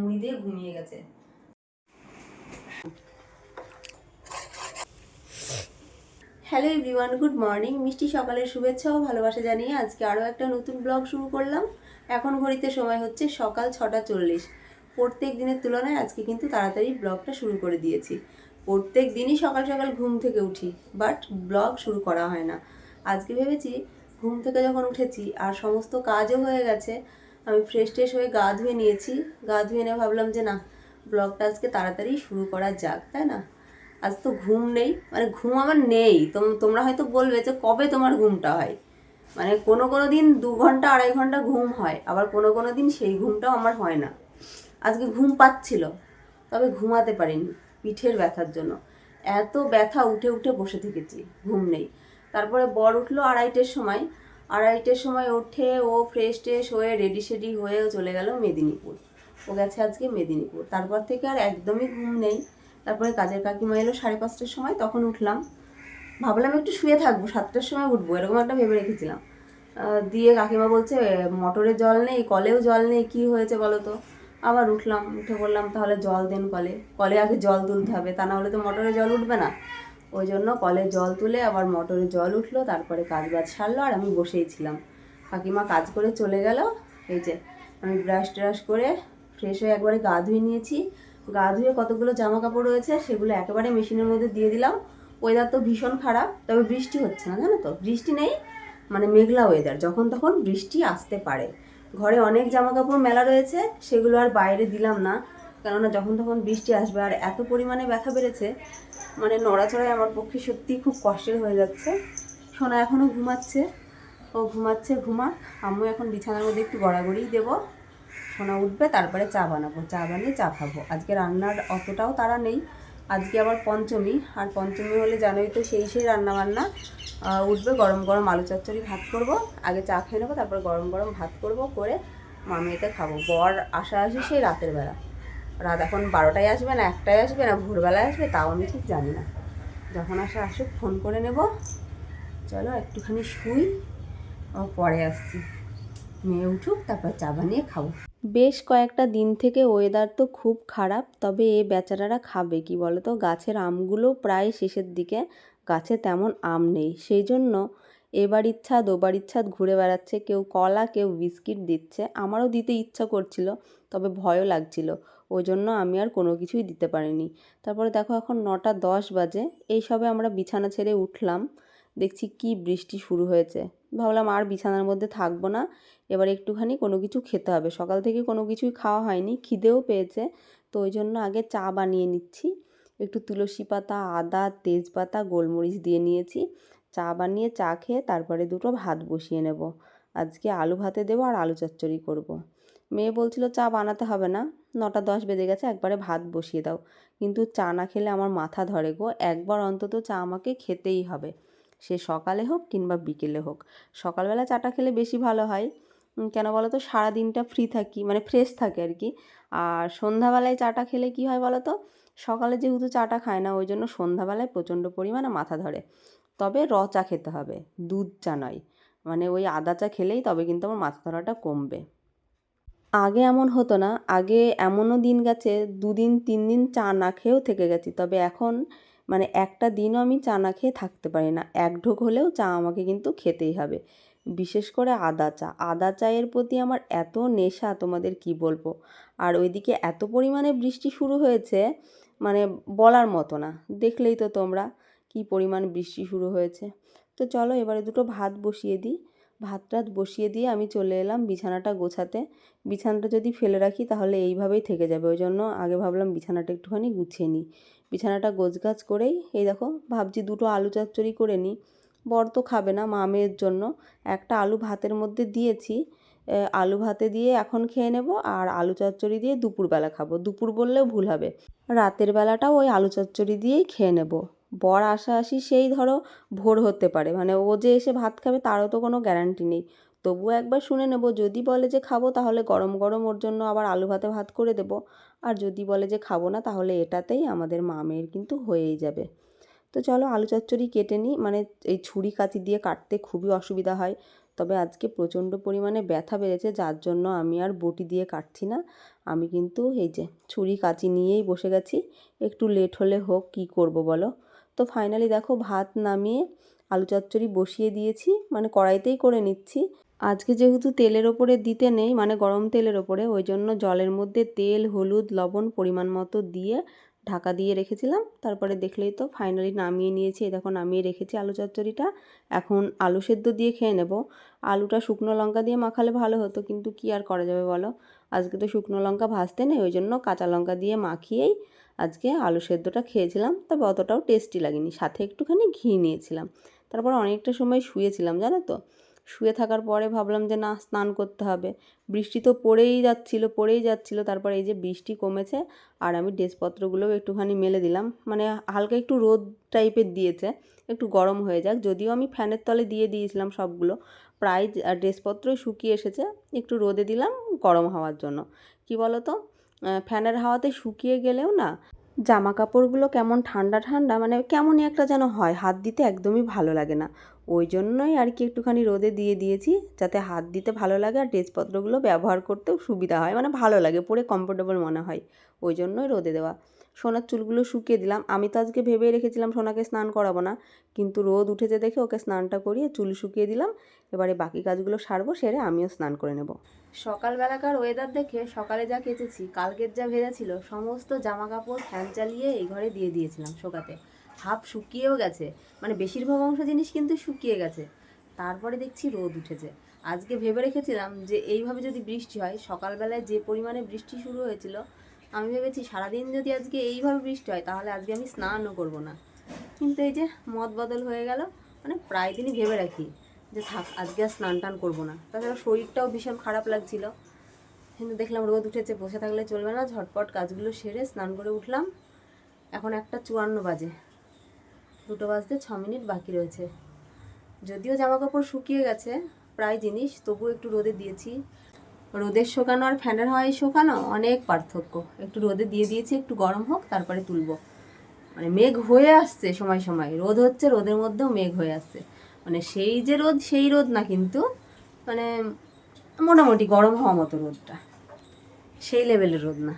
মুড়ি দিয়ে ঘুমিয়ে গেছে। Hello everyone, good morning. মিষ্টি সকালের শুভেচ্ছা ও ভালোবাসা জানিয়ে আজকে আরও একটা নতুন ব্লগ শুরু করলাম। এখন ঘড়িতে সময় হচ্ছে সকাল ছটা চল্লিশ। প্রত্যেক দিনের তুলনায় আজকে কিন্তু তাড়াতাড়ি ব্লগটা শুরু করে দিয়েছি। প্রত্যেক দিনই সকাল সকাল ঘুম থেকে উঠি, বাট ব্লগ শুরু করা হয় না। আজকে ভেবেছি ঘুম থেকে যখন উঠেছি আর সমস্ত কাজও হয়ে গেছে আমি ফ্রেশ ট্রেশ হয়ে গা ধুয়ে নিয়েছি। গা ধুয়ে নিয়ে ভাবলাম যে না ব্লগটা আজকে তাড়াতাড়ি শুরু করা যাক, তাই না? আজ তো ঘুম নেই মানে ঘুম আমার নেই। তোম- তোমরা হয়তো বলবে যে কবে তোমার ঘুমটা হয়? মানে কোনো কোনো দিন দু ঘণ্টা, আড়াই ঘণ্টা ঘুম হয়, আবার কোনো কোনো দিন সেই ঘুমটাও আমার হয় না। আজকে ঘুম পাচ্ছিল, তবে ঘুমাতে পারিনি, পিঠের ব্যথার জন্য। এত ব্যথা উঠে উঠে বসে থেকেছি, ঘুম নেই। তারপরে বর উঠল আড়াইটের সময় আড়াইটের সময় উঠে ও ফ্রেশ ট্রেশ হয়ে রেডি সেডি হয়ে চলে গেল মেদিনীপুর। ও গেছে আজকে মেদিনীপুর। তারপর থেকে আর একদমই ঘুম নেই। তারপরে কাজের কাকিমা এলো সাড়ে পাঁচটার সময়, তখন উঠলাম। ভাবলাম একটু শুয়ে থাকব, সাতটার সময় উঠবো, এরকম একটা ভেবে রেখেছিলাম। দিয়ে কাকিমা বলছে মোটরে জল নেই, কলেও জল নেই, কি হয়েছে বলো তো? আবার উঠলাম, উঠে বললাম, তাহলে জল দেন কলে। কলে আগে জল তুলতে হবে, তা না হলে তো মোটরে জল উঠবে না। ওই জন্য কলে জল তুলে আবার মোটরে জল উঠল, তারপরে কাজ বাজ সারলো আর আমি বসেই ছিলাম। কাকিমা কাজ করে চলে গেল। এই যে, আমি ব্রাশ ট্রাশ করে ফ্রেশ হয়ে একবারে গা ধুয়ে নিয়েছি। গা ধুয়ে কতগুলো জামা কাপড় রয়েছে সেগুলো একেবারে মেশিনের মধ্যে দিয়ে দিলাম। ওয়েদার তো ভীষণ খারাপ, তবে বৃষ্টি হচ্ছে না, জানো তো? বৃষ্টি নেই মানে মেঘলা ওয়েদার যখন তখন বৃষ্টি আসতে পারে। ঘরে অনেক জামা কাপড় মেলা রয়েছে, সেগুলো আর বাইরে দিলাম না। কেননা যখন তখন বৃষ্টি আসবে আর এত পরিমাণে ব্যথা বেড়েছে মানে নড়াচড়ায় আমার পক্ষে সত্যি খুব কষ্টের হয়ে যাচ্ছে। সোনা এখনও ঘুমাচ্ছে। ও ঘুমাচ্ছে, ঘুমাক। আমিও এখন বিছানার মধ্যে একটু গড়াগড়িই দেবো। সোনা উঠবে, তারপরে চা বানাবো। চা বানিয়ে চা খাব। আজকে রান্নার অতটাও তারা নেই। আজকে আবার পঞ্চমী। আর পঞ্চমী হলে জানোই তো সেই সেই রান্নাবান্না। উঠবে, গরম গরম আলু চচ্চড়ি ভাত করব। আগে চা খেয়ে নেব, তারপর গরম গরম ভাত করব, করে মামিতে খাব। বর আসা আসি সেই রাতের বেলা। রাত এখন বারোটায় আসবে না, একটায় আসবে না, ভোরবেলায় আসবে, তাও আমি ঠিক জানি না। যখন আসে আসুক ফোন করে নেব। চলো একটুখানি শুই, ও পরে আসছি। মেয়ে উঠুক, তারপর চা বানিয়ে খাব। বেশ কয়েকটা দিন থেকে ওয়েদার তো খুব খারাপ, তবে এ বেচারারা খাবে কি বলো তো গাছের আমগুলো প্রায় শেষের দিকে, গাছে তেমন আম নেই। সেই জন্য এবার ইচ্ছা ওবার ইচ্ছা ঘুরে বেড়াচ্ছে, কেউ কলা, কেউ বিস্কিট দিচ্ছে। আমারও দিতে ইচ্ছা করছিল, তবে ভয়ও লাগছিল। ওই জন্য আমি আর কোনো কিছুই দিতে পারিনি। তারপরে দেখো এখন নটা দশ বাজে, এই সবে আমরা বিছানা ছেড়ে উঠলাম। দেখছি কি বৃষ্টি শুরু হয়েছে। ভাবলাম আর বিছানার মধ্যে থাকব না, এবার একটুখানি কোনো কিছু খেতে হবে। সকাল থেকে কোনো কিছুই খাওয়া হয়নি, খিদেও পেয়েছে। তো ওই জন্য আগে চা বানিয়ে নিচ্ছি। একটু তুলসী পাতা, আদা, তেজপাতা, গোলমরিচ দিয়ে নিয়েছি। চা বানিয়ে চা খেয়ে তারপরে দুটো ভাত বসিয়ে নেব। আজকে আলু ভাতে দেবো আর আলু চচ্চড়ি করব। মেয়ে বলছিল, চা বানাতে হবে না। নটা দশ বেজে গেছে, একবারে ভাত বসিয়ে দাও। কিন্তু চা না খেলে আমার মাথা ধরে গো। একবার অন্তত চা আমাকে খেতেই হবে। সে সকালে হোক কিংবা বিকেলে হোক। সকালবেলা চাটা খেলে বেশি ভালো হয়। কেন বলো তো সারাদিনটা ফ্রি থাকি মানে ফ্রেশ থাকে আর কি। আর সন্ধ্যাবেলায় চাটা খেলে কি হয় বলো তো সকালে যেহেতু চাটা খায় না, ওই জন্য সন্ধ্যাবেলায় প্রচণ্ড পরিমাণে মাথা ধরে। তবে র চা খেতে হবে, দুধ চা নয়। মানে ওই আদা চা খেলেই তবে কিন্তু আমার মাথা ধরাটা কমবে। আগে এমন হতো না, আগে এমনও দিন গেছে, দুদিন তিন দিন চা না খেয়েও থেকে গেছি, তবে এখন মানে একটা দিনও আমি চা না খেয়ে থাকতে পারি না, এক ঢোক হলেও চা আমাকে কিন্তু খেতেই হবে। বিশেষ করে আদা চা, আদা চায়ের প্রতি আমার এত নেশা, তোমাদের কি বলব? আর ওইদিকে এত পরিমাণে বৃষ্টি শুরু হয়েছে মানে বলার মতো না, দেখলেই তো তোমরা। কি পরিমাণ বৃষ্টি শুরু হয়েছে। তো চলো এবারে দুটো ভাত বসিয়ে দিই। ভাত টাত বসিয়ে দিয়ে আমি চলে এলাম বিছানাটা গোছাতে। বিছানাটা যদি ফেলে রাখি তাহলে এইভাবেই থেকে যাবে। ওই জন্য আগে ভাবলাম বিছানাটা একটুখানি গুছিয়ে নিই। বিছানাটা গোছগাছ করেই এই দেখো ভাবছি দুটো আলু চচ্চড়ি করে নিই। বর তো খাবে না, মা মেয়ের জন্য। একটা আলু ভাতের মধ্যে দিয়েছি। আলু ভাতে দিয়ে এখন খেয়ে নেব আর আলু চচ্চড়ি দিয়ে দুপুরবেলা খাব। দুপুর বললেও ভুল হবে। রাতের বেলাটাও ওই আলু চচ্চড়ি দিয়েই খেয়ে নেব। বর আসা আসি সেই ধরো ভোর হতে পারে। মানে ও যে এসে ভাত খাবে তারও তো কোনো গ্যারান্টি নেই। তবুও একবার শুনে নেব, যদি বলে যে খাব তাহলে গরম গরম ওর জন্য আবার আলু ভাতে ভাত করে দেবো। আর যদি বলে যে খাব না তাহলে এটাতেই আমাদের মা মেয়ের কিন্তু হয়েই যাবে। তো চলো আলু চচ্চড়ি কেটে নিই। মানে এই ছুরি কাঁচি দিয়ে কাটতে খুবই অসুবিধা হয়। তবে আজকে প্রচণ্ড পরিমাণে ব্যথা বেড়েছে, যার জন্য আমি আর বটি দিয়ে কাটছি না। আমি কিন্তু এই যে ছুরি কাঁচি নিয়েই বসে গেছি। একটু লেট হলে হোক, কি করব বলো? তো ফাইনালি দেখো ভাত নামিয়ে আলু চচ্চড়ি বসিয়ে দিয়েছি মানে কড়াইতেই করে নিচ্ছি। আজকে যেহেতু তেলের ওপরে দিতে নেই মানে গরম তেলের ওপরে, ওই জন্য জলের মধ্যে তেল, হলুদ, লবণ পরিমাণ মতো দিয়ে ঢাকা দিয়ে রেখেছিলাম। তারপরে দেখলেই তো ফাইনালি নামিয়ে নিয়েছি দেখো নামিয়ে রেখেছি আলু চচ্চড়িটা। এখন আলু সেদ্ধ দিয়ে খেয়ে নেব। আলুটা শুকনো লঙ্কা দিয়ে মাখালে ভালো হতো, কিন্তু কি আর করা যাবে বলো? আজকে তো শুকনো লঙ্কা ভাজতে নেই, ওই জন্য কাঁচা লঙ্কা দিয়ে মাখিয়েই আজকে আলু সেদ্ধটা খেয়েছিলাম, তবে অতটাও টেস্টি লাগেনি। সাথে একটুখানি ঘি নিয়েছিলাম। তারপর অনেকটা সময় শুয়েছিলাম, জানো তো? শুয়ে থাকার পরে ভাবলাম যে, না, স্নান করতে হবে। বৃষ্টি তো পড়েই যাচ্ছিল পড়েই যাচ্ছিল। তারপর এই যে বৃষ্টি কমেছে, আর আমি ড্রেসপত্রগুলোও একটুখানি মেলে দিলাম। মানে হালকা একটু রোদ টাইপের দিয়েছে, একটু গরম হয়ে যাক। যদিও আমি ফ্যানের তলে দিয়ে দিয়েছিলাম সবগুলো। প্রায় ড্রেসপত্রই শুকিয়ে এসেছে, একটু রোদে দিলাম গরম হওয়ার জন্য। কি বলো তো ফ্যানের হাওয়াতে শুকিয়ে গেলেও না জামা কাপড়গুলো কেমন ঠান্ডা ঠান্ডা মানে কেমনই একটা যেন হয়, হাত দিতে একদমই ভালো লাগে না। ওই জন্যই আর কি একটুখানি রোদে দিয়ে দিয়েছি, যাতে হাত দিতে ভালো লাগে আর ড্রেসপত্রগুলো ব্যবহার করতেও সুবিধা হয় মানে ভালো লাগে, পরে কমফোর্টেবল মনে হয়, ওই জন্যই রোদে দেওয়া। সোনার চুলগুলো শুকিয়ে দিলাম। আমি তো আজকে ভেবেই রেখেছিলাম সোনাকে স্নান করাবো না। কিন্তু রোদ উঠেছে দেখে ওকে স্নানটা করিয়ে চুল শুকিয়ে দিলাম। এবারে বাকি কাজগুলো সারবো, সেরে আমিও স্নান করে নেব। সকালবেলাকার ওয়েদার দেখে সকালে যা কেচেছি, কালকের যা ভেজা ছিল, সমস্ত জামা কাপড় ফ্যান চালিয়ে এই ঘরে দিয়ে দিয়েছিলাম শোকাতে। হাফ শুকিয়েও গেছে। মানে বেশিরভাগ অংশ জিনিস কিন্তু শুকিয়ে গেছে। তারপরে দেখছি রোদ উঠেছে। আজকে ভেবে রেখেছিলাম যে এইভাবে যদি বৃষ্টি হয়, সকালবেলায় যে পরিমাণে বৃষ্টি শুরু হয়েছিল আমি ভেবেছি সারাদিন যদি আজকে এইভাবে বৃষ্টি হয়, তাহলে আজকে আমি স্নানও করব না। কিন্তু এই যে মত বদল হয়ে গেল মানে প্রায় দিনই ভেবে রাখি যে থাক, আজকে আর স্নান টান করব না। তাছাড়া শরীরটাও ভীষণ খারাপ লাগছিল। কিন্তু দেখলাম রোদ উঠেছে, বসে থাকলে চলবে না, ঝটপট কাজগুলো সেরে স্নান করে উঠলাম। এখন একটা চুয়ান্ন বাজে। দুটো বাজতে ছ মিনিট বাকি রয়েছে। যদিও জামা কাপড় শুকিয়ে গেছে, প্রায় জিনিস তবু একটু রোদে দিয়েছি। রোদের শোকানো আর ফ্যানের হাওয়ায় শোকানো অনেক পার্থক্য। একটু রোদে দিয়ে দিয়েছি, একটু গরম হোক, তারপরে তুলবো। মানে মেঘ হয়ে আসছে সময় সময়। রোদ হচ্ছে, রোদের মধ্যেও মেঘ হয়ে আসছে। মানে সেই যে রোদ, সেই রোদ না কিন্তু মানে মোটামুটি গরম হওয়া মতো রোদটা। সেই লেভেলের রোদ না।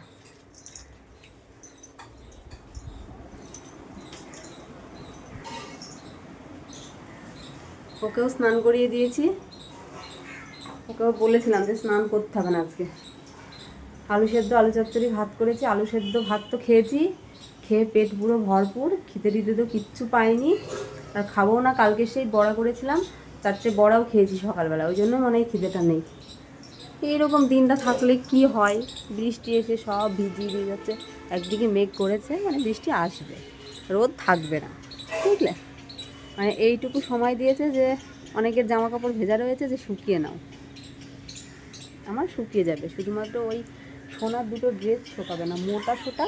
ওকেও স্নান করিয়ে দিয়েছি। ওকেও বলেছিলাম যে স্নান করতে হবে না আজকে। আলু সেদ্ধ, আলু চচ্চড়ি ভাত করেছি, আলু সেদ্ধ ভাত তো খেয়েছি। খেয়ে পেট পুরো ভরপুর খেতে দিতে তো কিচ্ছু পাইনি। আর খাব না, কালকে সেই বড়া করেছিলাম, চারটে বড়াও খেয়েছি সকালবেলা, ওই জন্য মনে হয় খিদেটা নেই। এইরকম দিনটা থাকলে কি হয়? বৃষ্টি এসে সব ভিজিয়ে দিয়ে যাচ্ছে, একদিকে মেঘ করেছে মানে বৃষ্টি আসবে, রোদ থাকবে না, বুঝলে? মানে এইটুকু সময় দিয়েছে যে, অনেকের জামা কাপড় ভেজা রয়েছে যে শুকিয়ে নাও। আমার শুকিয়ে যাবে। শুধুমাত্র ওই সোনার দুটো ড্রেস শোকাবে না, মোটা সোটা।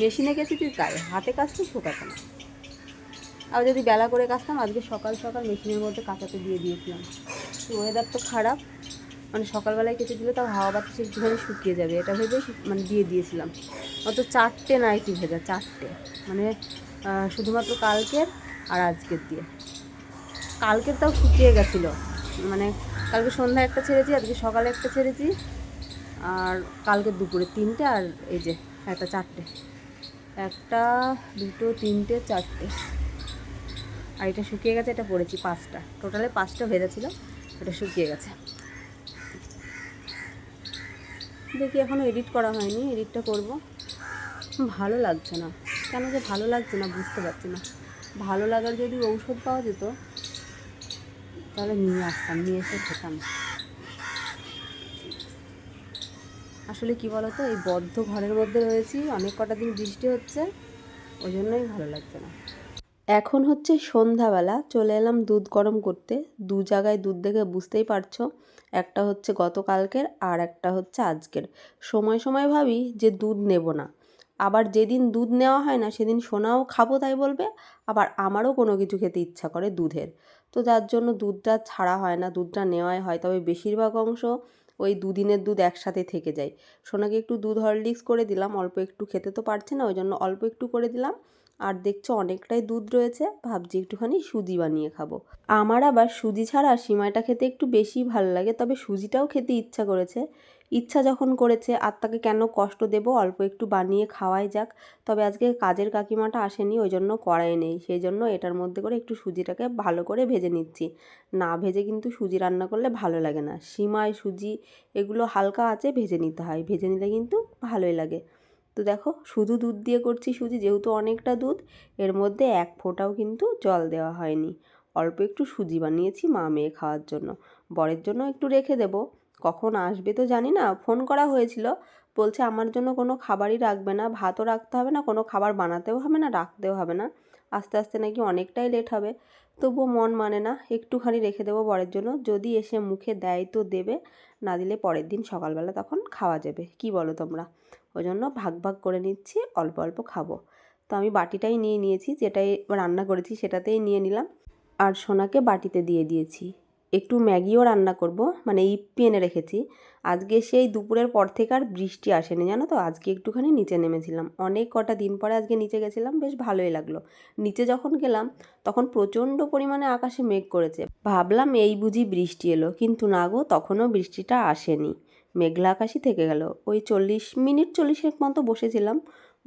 মেশিনে গেছি তুই হাতে কাজটা শোকাবে না। আর যদি বেলা করে কাচতাম আজকে সকাল সকাল মেশিনের মধ্যে কাঁচাতে দিয়ে দিয়েছিলাম। ওয়েদার তো খারাপ মানে সকালবেলায় কেটে দিলে তাও হাওয়া বাতাসে একটুখানি শুকিয়ে যাবে, এটা ভেবে মানে দিয়ে দিয়েছিলাম। অত চারটে নাইটি ভেজা, চারটে। মানে শুধুমাত্র কালকের আর আজকের দিয়ে। কালকের তাও শুকিয়ে গেছিল। মানে কালকে সন্ধ্যায় একটা ছেড়েছি, আজকে সকালে একটা ছেড়েছি। আর কালকে দুপুরে তিনটে, আর এই যে একটা চারটে। একটা, দুটো, তিনটে, চারটে। আর এটা শুকিয়ে গেছে, এটা পড়েছি পাঁচটা। টোটালে পাঁচটা ভেজা ছিল এটা শুকিয়ে গেছে। দেখি এখনও এডিট করা হয়নি এডিটটা করব। ভালো লাগছে না। কেন যে ভালো লাগছে না, বুঝতে পারছি না। ভালো লাগার যদি ঔষধ পাওয়া যেত তাহলে নিয়ে আসতাম, নিয়ে এসে খেতাম। আসলে কি বলতো, এই বদ্ধ ঘরের মধ্যে রয়েছি, অনেক কটা দিন বৃষ্টি হচ্ছে, ওই জন্যই ভালো লাগছে না। এখন হচ্ছে সন্ধ্যাবেলা, চলে এলাম দুধ গরম করতে। দু জায়গায় দুধ দেখে বুঝতেই পারছ, একটা হচ্ছে গতকালকের আর একটা হচ্ছে আজকের। সময় সময় ভাবি যে দুধ নেব না। আবার যেদিন দুধ নেওয়া হয় না, সেদিন সোনাও খাব তাই বলবে, আবার আমারও কোনো কিছু খেতে ইচ্ছা করে দুধের। তো যার জন্য দুধটা ছাড়া হয় না, দুধটা নেওয়াই হয়। তবে বেশিরভাগ অংশ ওই দুদিনের দুধ একসাথে থেকে যায়। সোনাকে একটু দুধ হরলিক্স করে দিলাম, অল্প একটু খেতে তো পারছে না ওই জন্য অল্প একটু করে দিলাম। আর দেখছ অনেকটাই দুধ রয়েছে, ভাবছি একটুখানি সুজি বানিয়ে খাব। আমার আবার সুজি ছাড়া সিমাইটা খেতে একটু বেশি ভালো লাগে, তবে সুজিটাও খেতে ইচ্ছা করেছে। ইচ্ছা যখন করেছে আর তাকে কেন কষ্ট দেব? অল্প একটু বানিয়ে খাওয়াই যাক। তবে আজকে কাজের কাকিমাটা আসেনি, ওই জন্য কড়াই নেই। সেই জন্য এটার মধ্যে করে একটু সুজিটাকে ভালো করে ভেজে নিচ্ছি। না ভেজে কিন্তু সুজি রান্না করলে ভালো লাগে না। সিমাই, সুজি এগুলো হালকা আছে ভেজে নিতে হয়। ভেজে নিলে কিন্তু ভালোই লাগে। তো দেখো, শুধু দুধ দিয়ে করছি সুজি, যেহেতু অনেকটা দুধ, এর মধ্যে এক ফোঁটাও কিন্তু জল দেওয়া হয়নি। অল্প একটু সুজি বানিয়েছি মা মেয়ে খাওয়ার জন্য। বরের জন্য একটু রেখে দেবো। কখন আসবে তো জানি না, ফোন করা হয়েছিল। বলছে, আমার জন্য কোনো খাবারই রাখবে না, ভাতও রাখতে হবে না, কোনো খাবার বানাতেও হবে না, রাখতেও হবে না। আস্তে আস্তে নাকি অনেকটাই লেট হবে। তবুও মন মানে না, একটুখানি রেখে দেবো বরের জন্য। যদি এসে মুখে দেয় তো দেবে, না দিলে পরের দিন সকালবেলা তখন খাওয়া যাবে। কি বলো তোমরা? ওই জন্য ভাগ ভাগ করে নিচ্ছি, অল্প অল্প খাব। তো আমি বাটিটাই নিয়ে নিয়েছি, যেটাই রান্না করেছি সেটাতেই নিয়ে নিলাম। আর সোনাকে বাটিতে দিয়ে দিয়েছি। একটু ম্যাগিও রান্না করব মানে ইপ্পি এনে রেখেছি। আজকে সেই দুপুরের পর থেকে আর বৃষ্টি আসেনি, জানো তো? আজকে একটুখানি নিচে নেমেছিলাম। অনেক কটা দিন পরে আজকে নিচে গেছিলাম, বেশ ভালোই লাগল। নিচে যখন গেলাম, তখন প্রচণ্ড পরিমাণে আকাশে মেঘ করেছে। ভাবলাম এই বুঝি বৃষ্টি এলো, কিন্তু না গো, তখনও বৃষ্টিটা আসেনি। মেঘলা আকাশই থেকে গেল। ওই চল্লিশ মিনিট চল্লিশের মতো বসেছিলাম।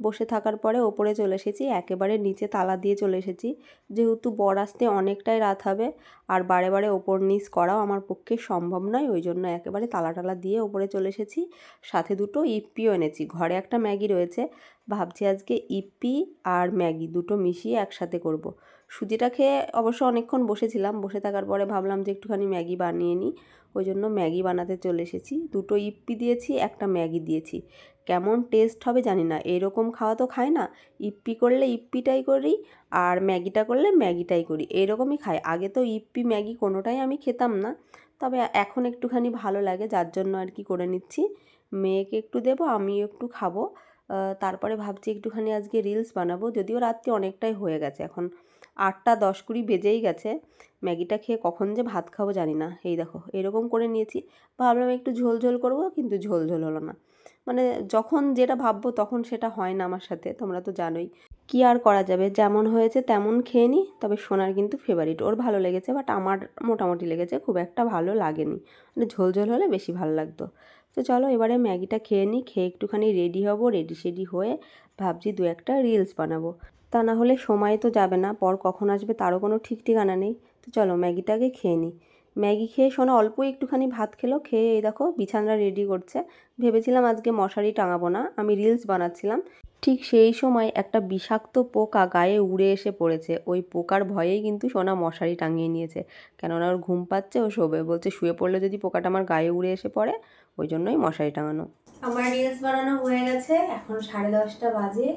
বসে থাকার পরে ওপরে চলে এসেছি, একেবারে নিচে তালা দিয়ে চলে এসেছি। যেহেতু বর আসতে অনেকটাই রাত হবে, আর বারে বারে ওপর নিচ করাও আমার পক্ষে সম্ভব নয়, ওই জন্য একেবারে তালা টালা দিয়ে ওপরে চলে এসেছি। সাথে দুটো ইপ্পিও এনেছি, ঘরে একটা ম্যাগি রয়েছে। ভাবছি আজকে ইপ্পি আর ম্যাগি দুটো মিশিয়ে একসাথে করব। সুজিটা খেয়ে অবশ্য অনেকক্ষণ বসেছিলাম, বসে থাকার পরে ভাবলাম যে একটুখানি ম্যাগি বানিয়ে নিই, ওই জন্য ম্যাগি বানাতে চলে এসেছি। দুটো ইপ্পি দিয়েছি, একটা ম্যাগি দিয়েছি। কেমন টেস্ট হবে জানি না। এরকম খাওয়া তো খাই না। ইপ্পি করলে ইপ্পিটাই করি আর ম্যাগিটা করলে ম্যাগিটাই করি। এরকমই খাই আগে তো ইপ্পি, ম্যাগি কোনোটাই আমি খেতাম না। তবে এখন একটুখানি ভালো লাগে, যার জন্য আর কি করে নিচ্ছি। মেয়েকে একটু দেবো, আমিও একটু খাব। তারপরে ভাবছি একটুখানি আজকে রিলস বানাবো। যদিও রাত্রি অনেকটাই হয়ে গেছে। এখন আটটা দশ কুড়ি বেজেই গেছে। ম্যাগিটা খেয়ে কখন যে ভাত খাব জানি না। এই দেখো, এরকম করে নিয়েছি। ভাবলাম একটু ঝোল ঝোল করব, কিন্তু ঝোল ঝোল হলো না। মানে যখন যেটা ভাববো তখন সেটা হয় না আমার সাথে, তোমরা তো জানোই। কি আর করা যাবে? যেমন হয়েছে তেমন খেয়ে নিই তবে সোনার কিন্তু ফেভারিট ওর ভালো লেগেছে বাট আমার মোটামুটি লেগেছে, খুব একটা ভালো লাগেনি। মানে ঝোল ঝোল হলে বেশি ভালো লাগতো। তো চলো এবারে ম্যাগিটা খেয়ে নিই খেয়ে একটুখানি রেডি হব রেডি সেডি হয়ে ভাবছি দু একটা রিলস বানাবো। তা না হলে সময় তো যাবে না, পর কখন আসবে তারও কোনো ঠিক ঠিকানা নেই। তো চলো ম্যাগিটাকে খেয়ে নিই ম্যাগি খেয়ে শোনো অল্প একটুখানি ভাত খেলো, খেয়ে এই দেখো বিছানা রেডি করছে। ভেবেছিলাম আজকে মশারি টাঙাবো না, আমি রিলস বানাচ্ছিলাম। ঠিক সেই সময় একটা বিষাক্ত পোকা গায়ে উড়ে এসে পড়েছে। ওই পোকার ভয়েই কিন্তু সোনা মশারি টাঙিয়ে নিয়েছে। কেননা ওর ঘুম পাচ্ছে, ও শোবে। বলছে, শুয়ে পড়লে যদি পোকাটা আমার গায়ে উড়ে এসে পড়ে, ওই জন্যই মশারি টাঙানো। আমার রিলস বানানো হয়ে গেছে, এখন সাড়ে দশটা বাজে।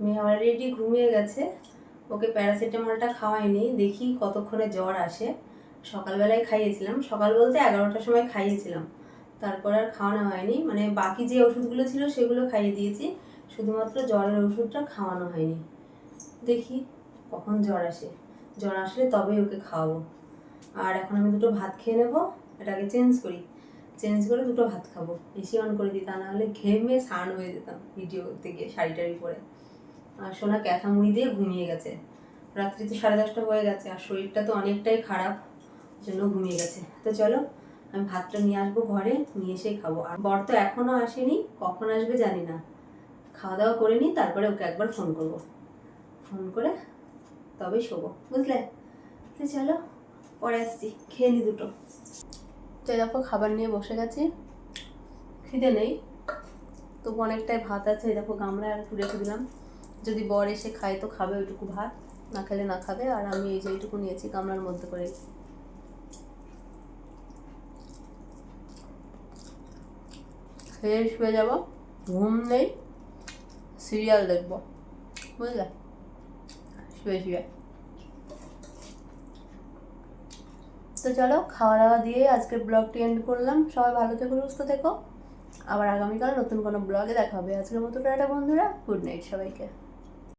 মেয়ে অলরেডি ঘুমিয়ে গেছে। ওকে প্যারাসিটামলটা খাওয়াইনি, দেখি কতক্ষণে জ্বর আসে। সকালবেলায় খাইয়েছিলাম। সকাল বলতে এগারোটার সময় খাইয়েছিলাম। তারপর আর খাওয়ানো হয়নি। মানে বাকি যে ওষুধগুলো ছিল সেগুলো খাইয়ে দিয়েছি। শুধুমাত্র জ্বরের ওষুধটা খাওয়ানো হয়নি। দেখি কখন জ্বর আসে। জ্বর আসলে তবেই ওকে খাওয়াবো। আর এখন আমি দুটো ভাত খেয়ে নেব। এটাকে চেঞ্জ করি। চেঞ্জ করে দুটো ভাত খাব। এসি অন করে দিই, তা নাহলে ঘেমে স্নান হয়ে যেতাম ভিডিও গিয়ে শাড়ি টাড়ি পরে। আর সোনা ক্যাথা মুড়ি দিয়ে ঘুমিয়ে গেছে। রাত্রি তো সাড়ে দশটা হয়ে গেছে, আর শরীরটা তো অনেকটাই খারাপ। জন্য ঘুমিয়ে গেছে। তো চলো, আমি ভাতটা নিয়ে আসব ঘরে, নিয়ে এসেই খাব। আর বর তো এখনও আসেনি, কখন আসবে জানি না। খাওয়া দাওয়া করে নিই, তারপরে ওকে একবার ফোন করব। ফোন করে তবে শোবো, বুঝলে? তো চলো, পরে আসছি, খেয়ে নি দুটো। তো দেখো, খাবার নিয়ে বসে গেছি। খিদে নেই, তবু অনেকটাই ভাত আছে। এই দেখো, গামলায় আর তুলে দিলাম। যদি বর এসে খায় তো খাবে ওইটুকু ভাত, না খেলে না খাবে। আর আমি এই যে এইটুকু নিয়েছি গামলার মধ্যে করে খেয়ে শুয়ে যাব, ঘুম নেই সিরিয়াল দেখব, বুঝলে? শুয়ে শুয়ে। তো চলো খাওয়া দাওয়া দিয়ে আজকের ব্লগটি এন্ড করলাম। সবাই ভালো থেকো, সুস্থ থেকো। আবার আগামীকাল নতুন কোনো ব্লগে দেখা হবে। আজকের মতো টাটা, বন্ধুরা। গুড নাইট সবাইকে।